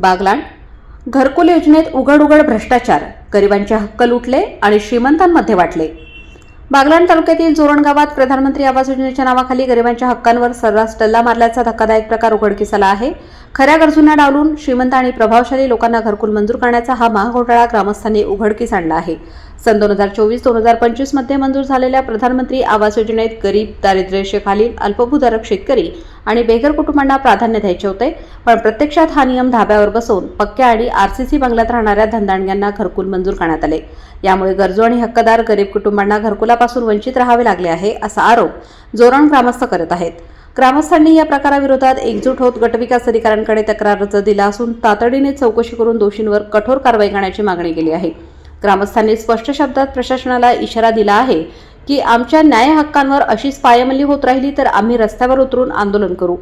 बागलाण. घरकुल योजनेत उघड उघड भ्रष्टाचार गरिबांचे हक्क लुटले आणि श्रीमंतांमध्ये वाटले. बागलाण तालुक्यातील जोरण गावात प्रधानमंत्री आवास योजनेच्या नावाखाली गरिबांच्या हक्कांवर सर्रास टल्ला मारल्याचा धक्कादायक प्रकार उघडकीस आला आहे. खऱ्या गरजूंना डावलून श्रीमंत आणि प्रभावशाली लोकांना घरकुल मंजूर करण्याचा हा महाघोटाळा ग्रामस्थांनी उघडकीस आणला आहे. सन दोन हजार चोवीस दोन हजार पंचवीसमध्ये मंजूर झालेल्या प्रधानमंत्री आवास योजनेत गरीब दारिद्र्यरेषेखालील अल्पभूधारक शेतकरी आणि बेघर कुटुंबांना प्राधान्य द्यायचे होते पण प्रत्यक्षात हा नियम धाब्यावर बसवून पक्क्या आणि आरसीसी बंगल्यात राहणाऱ्या धंदाणग्यांना घरकुल मंजूर करण्यात आले. यामुळे गरजू आणि हक्कदार गरीब कुटुंबांना घरकुलापासून वंचित राहावे लागले आहे असा आरोप जोरण ग्रामस्थ करत आहेत. ग्रामस्थांनी या प्रकाराविरोधात एकजूट होत गटविकास अधिकाऱ्यांकडे तक्रार अर्ज दिला असून तातडीने चौकशी करून दोषींवर कठोर कारवाई करण्याची मागणी केली आहे. ग्रामस्थांनी स्पष्ट शब्दात प्रशासनाला इशारा दिला आहे की आमच्या न्याय हक्कांवर अशीच पायमल्ली होत राहिली तर आम्ही रस्त्यावर उतरून आंदोलन करू.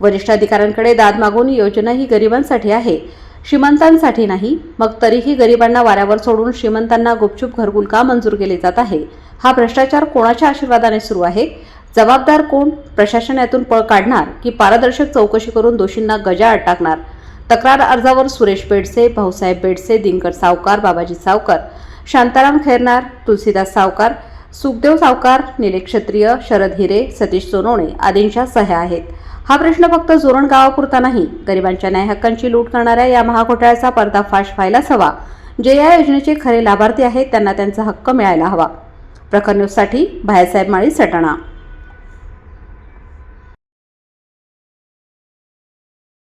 वरिष्ठ अधिकाऱ्यांकडे दाद मागून योजना ही गरिबांसाठी आहे. श्रीमंतांसाठी नाही मग तरीही गरिबांना वाऱ्यावर सोडून श्रीमंतांना गुपचूप घरकुल का मंजूर केले जात आहे. हा भ्रष्टाचार कोणाच्या आशीर्वादाने सुरू आहे? जबाबदार कोण? प्रशासन यातून पळ काढणार की पारदर्शक चौकशी करून दोषींना गजा अटाकणार? तक्रार अर्जावर सुरेश बेडसे भाऊसाहेब बेडसे दिनकर सावकार बाबाजी सावकार शांताराम खैरनार तुलसीदास सावकार सुखदेव सावकार निले क्षत्रिय शरद हिरे सतीश सोनवणे आदींच्या सह्या आहेत. हा प्रश्न फक्त जोरण गावापुरता नाही गरिबांच्या न्याय हक्कांची लूट करणाऱ्या या महाघोटाळ्याचा पर्दाफाश व्हायलाच हवा. जे या योजनेचे खरे लाभार्थी आहेत त्यांना त्यांचा हक्क मिळायला हवा. प्रखर न्यूजसाठी भायसाहेब माळी सटाणा.